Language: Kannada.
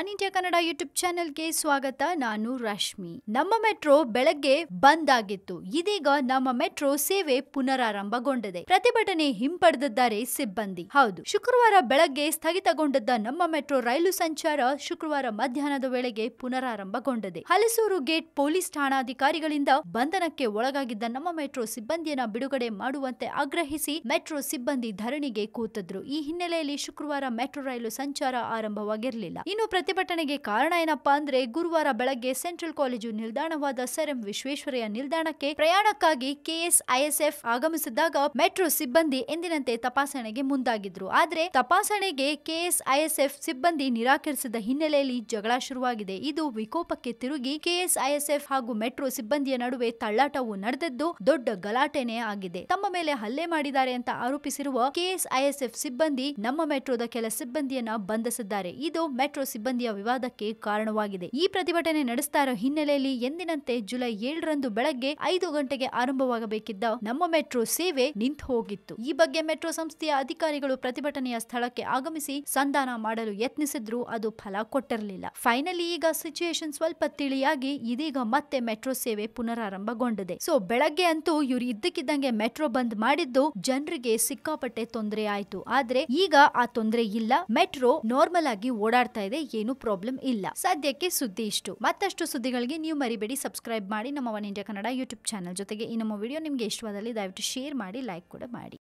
ಒನ್ ಇಂಡಿಯಾ ಕನ್ನಡ ಯೂಟ್ಯೂಬ್ ಚಾನೆಲ್ಗೆ ಸ್ವಾಗತ. ನಾನು ರಶ್ಮಿ. ನಮ್ಮ ಮೆಟ್ರೋ ಬೆಳಗ್ಗೆ ಬಂದ್ ಆಗಿತ್ತು. ಇದೀಗ ನಮ್ಮ ಮೆಟ್ರೋ ಸೇವೆ ಪುನರಾರಂಭಗೊಂಡಿದೆ. ಪ್ರತಿಭಟನೆ ಹಿಂಪಡೆದಿದ್ದಾರೆ ಸಿಬ್ಬಂದಿ. ಹೌದು. ಶುಕ್ರವಾರ ಬೆಳಗ್ಗೆ ಸ್ಥಗಿತಗೊಂಡಿದ್ದ ನಮ್ಮ ಮೆಟ್ರೋ ರೈಲು ಸಂಚಾರ ಶುಕ್ರವಾರ ಮಧ್ಯಾಹ್ನದ ವೇಳೆಗೆ ಪುನರಾರಂಭಗೊಂಡಿದೆ. ಹಲಸೂರು ಗೇಟ್ ಪೊಲೀಸ್ ಠಾಣಾಧಿಕಾರಿಗಳಿಂದ ಬಂಧನಕ್ಕೆ ಒಳಗಾಗಿದ್ದ ನಮ್ಮ ಮೆಟ್ರೋ ಸಿಬ್ಬಂದಿಯನ್ನ ಬಿಡುಗಡೆ ಮಾಡುವಂತೆ ಆಗ್ರಹಿಸಿ ಮೆಟ್ರೋ ಸಿಬ್ಬಂದಿ ಧರಣಿಗೆ ಕೂತಿದ್ರು. ಈ ಹಿನ್ನೆಲೆಯಲ್ಲಿ ಶುಕ್ರವಾರ ಮೆಟ್ರೋ ರೈಲು ಸಂಚಾರ ಆರಂಭವಾಗಿರಲಿಲ್ಲ. ಇನ್ನು ಪ್ರತಿಭಟನೆಗೆ ಕಾರಣ ಏನಪ್ಪಾ ಅಂದ್ರೆ ಗುರುವಾರ ಬೆಳಗ್ಗೆ ಸೆಂಟ್ರಲ್ ಕಾಲೇಜು ನಿಲ್ದಾಣವಾದ ಸರ್ ಎಂ ವಿಶ್ವೇಶ್ವರಯ್ಯ ನಿಲ್ದಾಣಕ್ಕೆ ಪ್ರಯಾಣಕ್ಕಾಗಿ ಕೆಎಸ್ಐಎಸ್ಎಫ್ ಆಗಮಿಸಿದಾಗ ಮೆಟ್ರೋ ಸಿಬ್ಬಂದಿ ಎಂದಿನಂತೆ ತಪಾಸಣೆಗೆ ಮುಂದಾಗಿದ್ರು. ಆದ್ರೆ ತಪಾಸಣೆಗೆ ಕೆಎಸ್ಐಎಸ್ಎಫ್ ಸಿಬ್ಬಂದಿ ನಿರಾಕರಿಸಿದ ಹಿನ್ನೆಲೆಯಲ್ಲಿ ಜಗಳ ಶುರುವಾಗಿದೆ. ಇದು ವಿಕೋಪಕ್ಕೆ ತಿರುಗಿ ಕೆಎಸ್ಐಎಸ್ಎಫ್ ಹಾಗೂ ಮೆಟ್ರೋ ಸಿಬ್ಬಂದಿಯ ನಡುವೆ ತಳ್ಳಾಟವು ನಡೆದಿದ್ದು ದೊಡ್ಡ ಗಲಾಟೆನೆ ಆಗಿದೆ. ತಮ್ಮ ಮೇಲೆ ಹಲ್ಲೆ ಮಾಡಿದ್ದಾರೆ ಅಂತ ಆರೋಪಿಸಿರುವ ಕೆಎಸ್ಐಎಸ್ಎಫ್ ಸಿಬ್ಬಂದಿ ನಮ್ಮ ಮೆಟ್ರೋದ ಕೆಲ ಸಿಬ್ಬಂದಿಯನ್ನ ಬಂಧಿಸಿದ್ದಾರೆ. ಇದು ಮೆಟ್ರೋ ಸಿಬ್ಬಂದಿಯ ವಿವಾದಕ್ಕೆ ಕಾರಣವಾಗಿದೆ. ಈ ಪ್ರತಿಭಟನೆ ನಡೆಸ್ತಾ ಇರೋ ಹಿನ್ನೆಲೆಯಲ್ಲಿ ಎಂದಿನಂತೆ ಜುಲೈ ಏಳರಂದು ಬೆಳಗ್ಗೆ ಐದು ಗಂಟೆಗೆ ಆರಂಭವಾಗಬೇಕಿದ್ದ ನಮ್ಮ ಮೆಟ್ರೋ ಸೇವೆ ನಿಂತು ಹೋಗಿತ್ತು. ಈ ಬಗ್ಗೆ ಮೆಟ್ರೋ ಸಂಸ್ಥೆಯ ಅಧಿಕಾರಿಗಳು ಪ್ರತಿಭಟನೆಯ ಸ್ಥಳಕ್ಕೆ ಆಗಮಿಸಿ ಸಂಧಾನ ಮಾಡಲು ಯತ್ನಿಸಿದ್ರು ಅದು ಫಲ ಕೊಟ್ಟಿರಲಿಲ್ಲ. ಫೈನಲಿ ಈಗ ಸಿಚುಯೇಷನ್ ಸ್ವಲ್ಪ ತಿಳಿಯಾಗಿ ಇದೀಗ ಮತ್ತೆ ಮೆಟ್ರೋ ಸೇವೆ ಪುನರಾರಂಭಗೊಂಡಿದೆ. ಸೊ, ಬೆಳಗ್ಗೆ ಅಂತೂ ಇವ್ರು ಇದ್ದಕ್ಕಿದ್ದಂಗೆ ಮೆಟ್ರೋ ಬಂದ್ ಮಾಡಿದ್ದು ಜನರಿಗೆ ಸಿಕ್ಕಾಪಟ್ಟೆ ತೊಂದರೆ ಆಯ್ತು. ಆದ್ರೆ ಈಗ ಆ ತೊಂದರೆ ಇಲ್ಲ. ಮೆಟ್ರೋ ನಾರ್ಮಲ್ ಆಗಿ ಓಡಾಡ್ತಾ ಇದೆ. ಏನು ಪ್ರಾಬ್ಲಮ್ ಇಲ್ಲ. ಸದ್ಯಕ್ಕೆ ಸುದ್ದಿ ಇಷ್ಟು. ಮತ್ತಷ್ಟು ಸುದ್ದಿಗಳಿಗೆ ನೀವು ಮರಿಬೇಡಿ. ಸಬ್ಸ್ಕ್ರೈಬ್ ಮಾಡಿ ನಮ್ಮ one India Kannada YouTube channel ಜೊತೆಗೆ ಈ ನಮ್ಮ ವಿಡಿಯೋ ನಿಮ್ಗೆ ಇಷ್ಟವಾದಲ್ಲಿ ದಯವಿಟ್ಟು ಶೇರ್ ಮಾಡಿ ಲೈಕ್ ಕೂಡ ಮಾಡಿ.